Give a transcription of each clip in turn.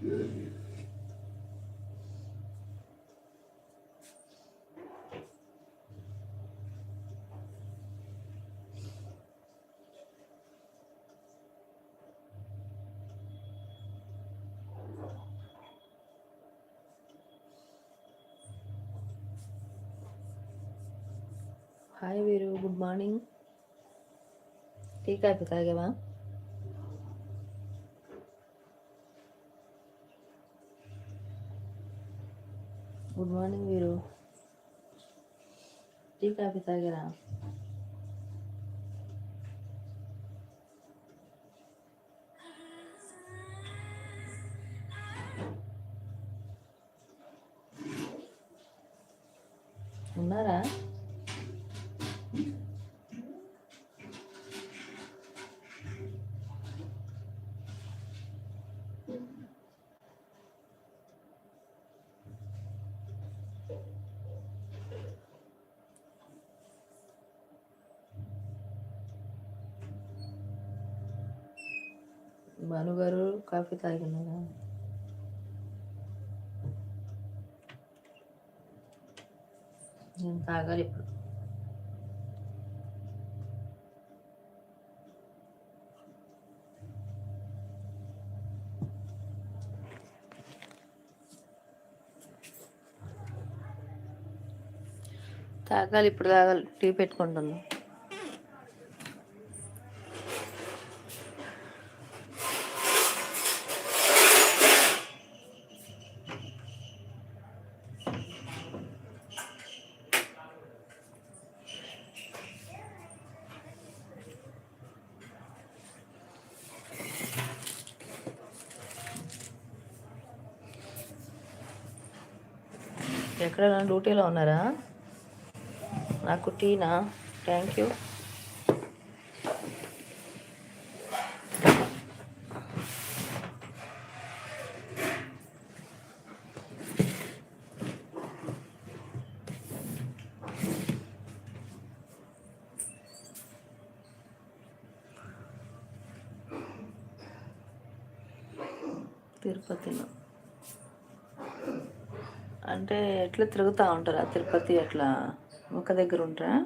Good. Hi Veeru good morning. Tea coffee తాగావా? Good morning Veeru. Tea coffee తాగారా? భానుగారు coffee తాగినారా నేను తాగాలి ఇప్పుడు తాగాలి ఇప్పుడు తాగాలి. టీ పెట్టుకుంటున్నాను ఎక్కడైనా డ్యూటీలో ఉన్నారా? నాకు టీనా థ్యాంక్ యూ తిరుపతిలో అంటే ఎట్లా తిరుగుతూ ఉంటారా తిరుపతి అట్లా ఒక దగ్గర ఉంటారా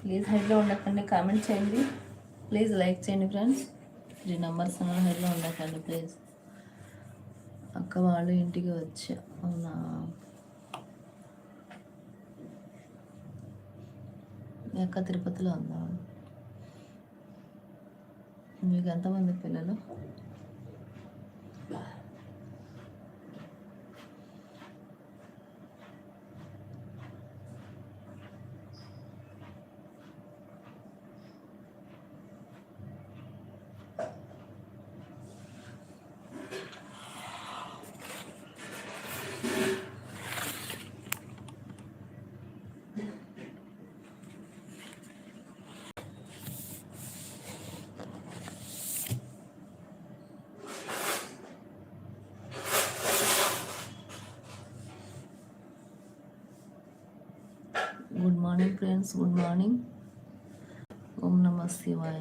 ప్లీజ్ హెడ్లో ఉండకండి కామెంట్ చేయండి. ప్లీజ్ లైక్ చేయండి ఫ్రెండ్స్ త్రీ నెంబర్స్ అన్న ఉండకండి ప్లీజ్ అక్క వాళ్ళు ఇంటికి వచ్చా అవునా? మీ అక్క తిరుపతిలో ఉందా? మీకు ఎంతమంది పిల్లలు? Good morning friends good morning Om నమ శివాయ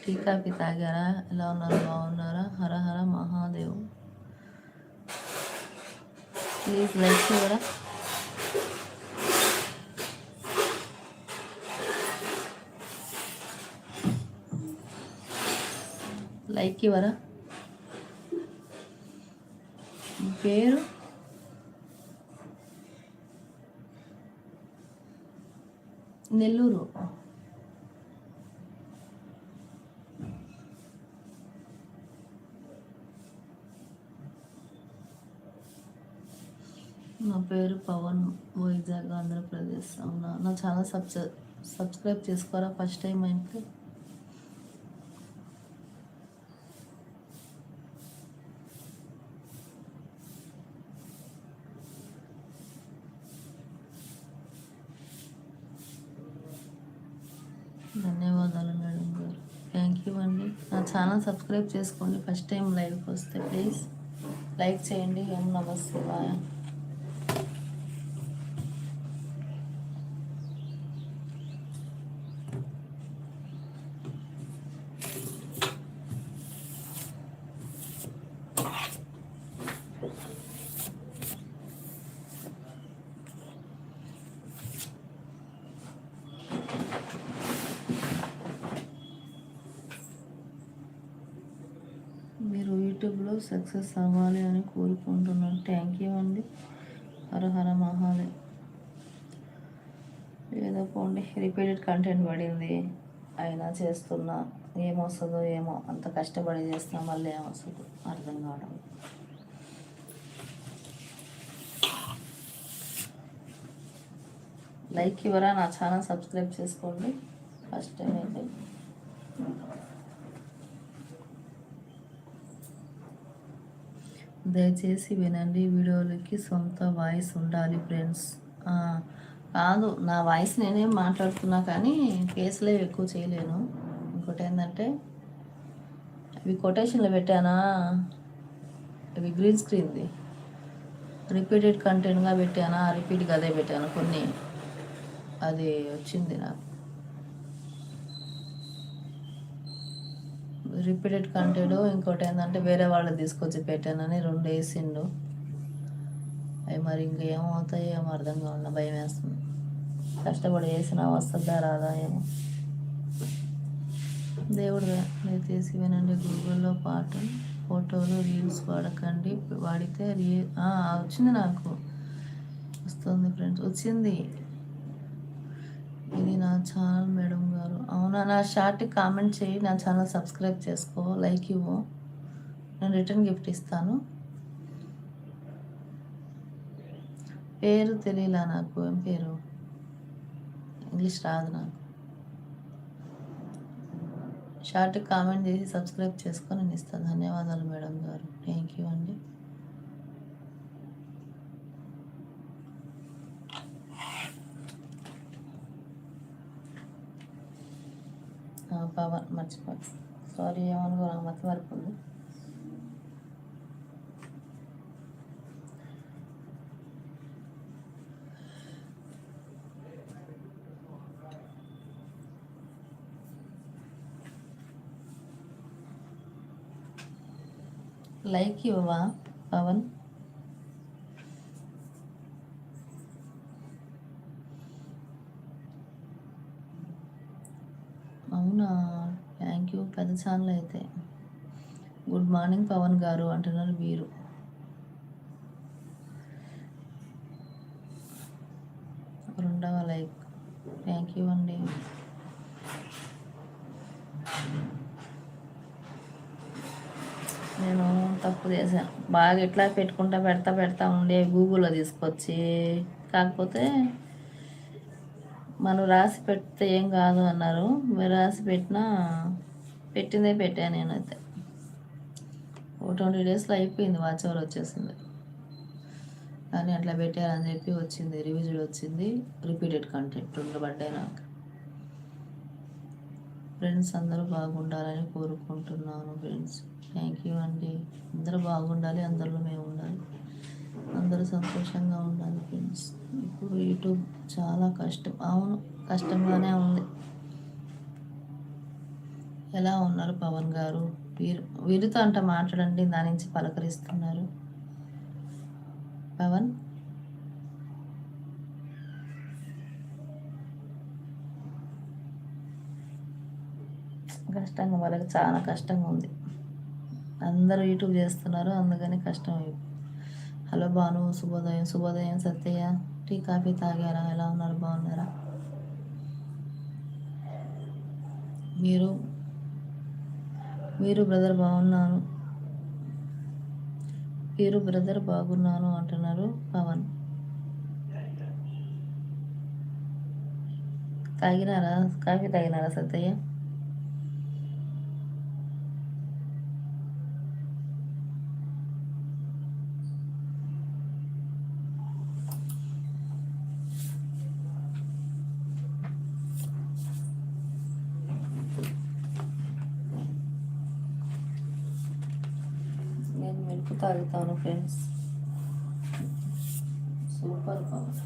టీ కాఫీ తాగారా ఎలా ఉన్నారు బాగున్నారా హర హర మహాదేవ్ ప్లీజ్ లైక్ చేయరా లైక్ ఇవ్వరా మీ పేరు నెల్లూరు. నా పేరు పవన్ వైజాగ్ ఆంధ్రప్రదేశ్. అవునా? నా ఛానల్ సబ్స్ సబ్స్క్రైబ్ చేసుకోరా? ఫస్ట్ టైం అయితే ధన్యవాదాలు మేడం గారు థ్యాంక్ యూ అండి నా ఛానల్ సబ్స్క్రైబ్ చేసుకోండి. ఫస్ట్ టైం లైవ్కి వస్తే ప్లీజ్ లైక్ చేయండి. ఓం నమ శివాయ మీరు యూట్యూబ్లో సక్సెస్ అవ్వాలి అని కోరుకుంటున్నాను. థ్యాంక్ యూ అండి. హర హర మహాలే. ఏదో పోండి రిపీటెడ్ కంటెంట్ పడింది. అయినా చేస్తున్నా. ఏమొస్తుందో ఏమో అంత కష్టపడి చేస్తున్నా మళ్ళీ ఏమొస్తుందో అర్థం కావడం. లైక్ ఇవ్వరా? నా ఛానల్ సబ్స్క్రైబ్ చేసుకోండి. ఫస్ట్ టైం అయితే. దయచేసి వినండి వీడియోలకి సొంత వాయిస్ ఉండాలి ఫ్రెండ్స్. కాదు నా వాయిస్ నేనేం మాట్లాడుతున్నా కానీ కేసులే ఎక్కువ చేయలేను. ఇంకోటి ఏంటంటే ఇవి కొటేషన్లు పెట్టానా? ఇవి గ్రీన్ స్క్రీన్ది. రిపీటెడ్ కంటెంట్గా పెట్టానా? రిపీట్గా అదే పెట్టాను? కొన్ని. అది వచ్చింది నాకు. రిపీటెడ్ కంటెంట్ ఇంకోటి ఏంటంటే వేరే వాళ్ళు తీసుకొచ్చి పెట్టానని రెండు వేసిండు. అవి మరి ఇంకా ఏమవుతాయో ఏమో అర్థం కావాలి భయం వేస్తుంది. కష్టపడి వేసినా వస్తుందా రాదా ఏమో. దేవుడు తీసి వినండి గూగుల్లో పాట ఫోటోలు రీల్స్ వాడకండి. వాడితే రీ వచ్చింది నాకు. వస్తుంది ఫ్రెండ్స్ వచ్చింది. ఇది నా ఛానల్ మేడం గారు. అవునా? నా షార్ట్కి కామెంట్ చేయి నా ఛానల్ సబ్స్క్రైబ్ చేసుకో లైక్ ఇవ్వు. నేను రిటర్న్ గిఫ్ట్ ఇస్తాను. పేరు తెలియలా నాకు? ఏం పేరు? ఇంగ్లీష్ రాదు నాకు. షార్ట్కి కామెంట్ చేసి సబ్స్క్రైబ్ చేసుకొని నేను ఇస్తాను. ధన్యవాదాలు మేడం గారు. థ్యాంక్ యూ అండి. పవన్ మర్చిపోయి సారీ ఏమనుకో నాకు మతి వరకు ఉంది లైక్ ఇవ్వవా పవన్ అవునా థ్యాంక్ అయితే గుడ్ మార్నింగ్ పవన్ గారు అంటున్నారు వీరు. రెండవ లైక్. థ్యాంక్ యూ అండి. నేను తప్పు చేశాను. బాగా ఎట్లా పెట్టుకుంటా పెడతా పెడతా ఉండే గూగుల్లో తీసుకొచ్చి. కాకపోతే మనం రాసి పెడితే ఏం కాదు అన్నారు. మీరు రాసి పెట్టినా పెట్టిందే పెట్టాను నేనైతే. ఓ ట్వంటీ డేస్లో అయిపోయింది వాచ్ అవర్ వచ్చేసింది. కానీ అట్లా పెట్టారని చెప్పి వచ్చింది రివిజన్ వచ్చింది రిపీటెడ్ కంటెంట్ ఉండబడ్డాయి నాకు. ఫ్రెండ్స్ అందరూ బాగుండాలని కోరుకుంటున్నాను ఫ్రెండ్స్. థ్యాంక్ యూ అండి. అందరూ బాగుండాలి అందరిలో మేము ఉండాలి. అందరూ సంతోషంగా ఉండాలి ఫ్రెండ్స్. ఇప్పుడు యూట్యూబ్ చాలా కష్టం. అవును కష్టంగానే ఉంది. ఎలా ఉన్నారు పవన్ గారు? వీరు వీరితో అంట మాట్లాడండి దాని నుంచి పలకరిస్తున్నారు. పవన్? కష్టంగా వాళ్ళకి చాలా కష్టంగా ఉంది. అందరూ యూట్యూబ్ చేస్తున్నారు అందుకని కష్టం హలో భాను శుభోదయం శుభోదయం సత్యయ్య టీ కాఫీ తాగారా? ఎలా ఉన్నారు? బాగున్నారా? మీరు మీరు బ్రదర్ బాగున్నాను వీరు బ్రదర్ బాగున్నాను అంటున్నారు పవన్. తాగినారా? Coffee తాగినారా Sattaiah friends super power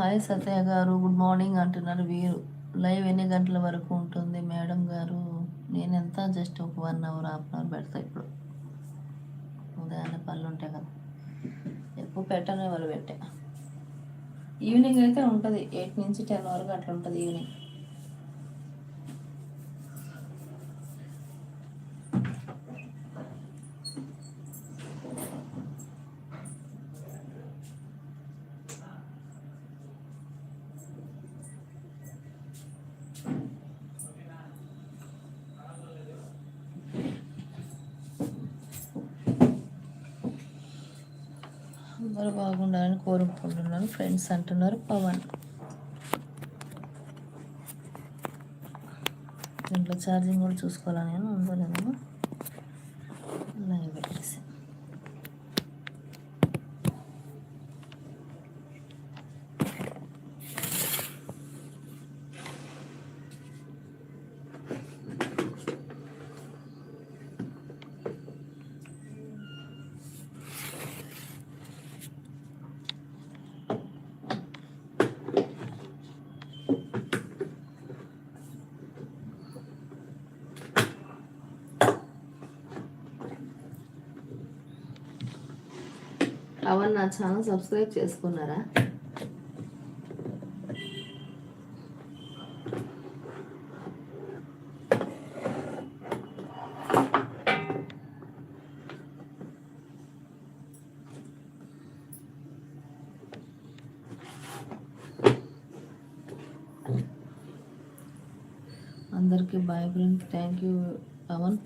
Hi Satya గారు గుడ్ మార్నింగ్ అంటున్నారు వీరు. లైవ్ ఎన్ని గంటల వరకు ఉంటుంది మేడం గారు? నేను ఎంత జస్ట్ ఒక one hour half an hour పెడతా ఇప్పుడు. ఉదయాన్నే పనులు ఉంటాయి కదా. ఎక్కువ పెట్టనే వాళ్ళు పెట్టా. ఈవినింగ్ అయితే ఉంటుంది. ఎయిట్ నుంచి టెన్ వరకు అట్లా ఉంటుంది ఈవినింగ్ అందరూ బాగుండాలని కోరుకుంటున్నాను. ఫ్రెండ్స్ అంటున్నారు పవన్. దీంట్లో ఛార్జింగ్ కూడా చూసుకోవాలని ఉందో లేదో లైవ్ పెట్టేసి పవన్ నా ఛానల్ సబ్స్క్రైబ్ చేసుకున్నారా? అందరికీ bye friends thank you Pavan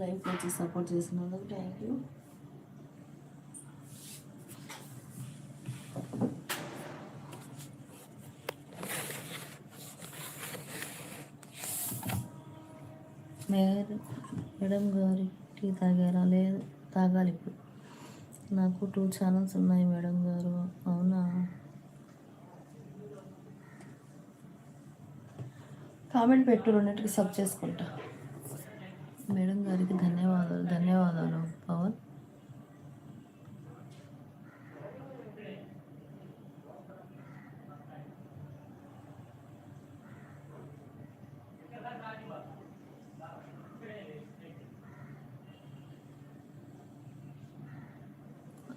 live వచ్చి సపోర్ట్ చేసినందుకు థ్యాంక్ యూ మేడం మేడం గారి టీ తాగారా? లేదు. తాగాలి ఇప్పుడు. నాకు టూ ఛానల్స్ ఉన్నాయి మేడం గారు. అవునా? కామెంట్ పెట్టు రెండింటికి సబ్ చేసుకుంటా. మేడం గారికి ధన్యవాదాలు. ధన్యవాదాలు. పవన్.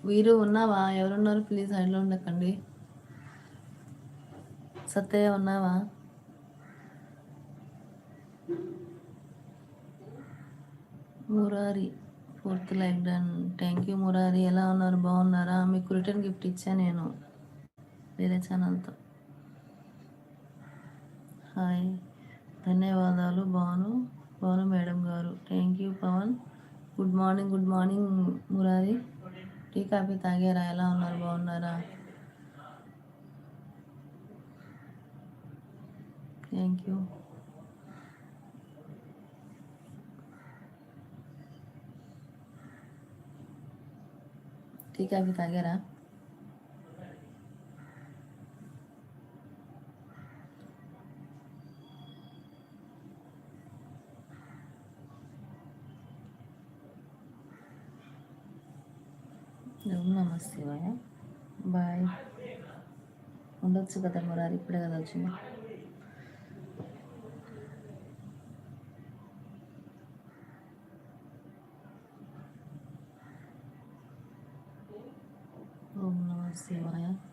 వీరు ఉన్నావా? ఎవరున్నారు? ప్లీజ్ హైడ్లో ఉండకండి. సత్తయ్య ఉన్నావా? Murari. Fourth like done. Thank you Murari. ఎలా ఉన్నారు? బాగున్నారా? మీకు రిటర్న్ గిఫ్ట్ ఇచ్చా నేను? వేరే ఛానల్తో. హాయ్. ధన్యవాదాలు భాను. భాను మేడం గారు. Thank you Pavan. Good morning good morning Murari. Tea coffee తాగారా? ఎలా ఉన్నారు? బాగున్నారా? Thank you. టీ కాఫీ తాగారా ఓం నమ శివాయ బాయ్ ఉండొచ్చు కదా మురారి ఇప్పుడే కదా వచ్చింది ఓం నమ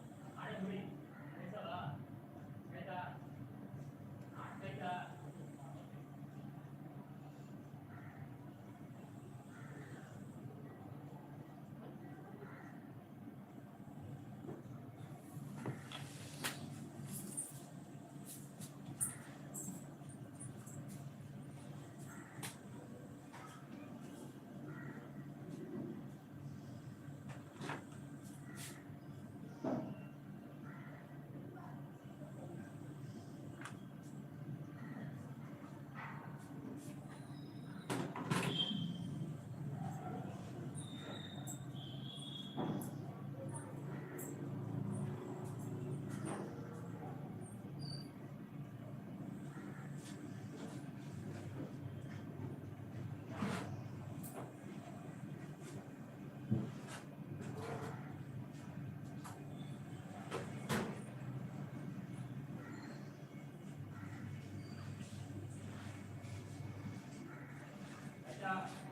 stop.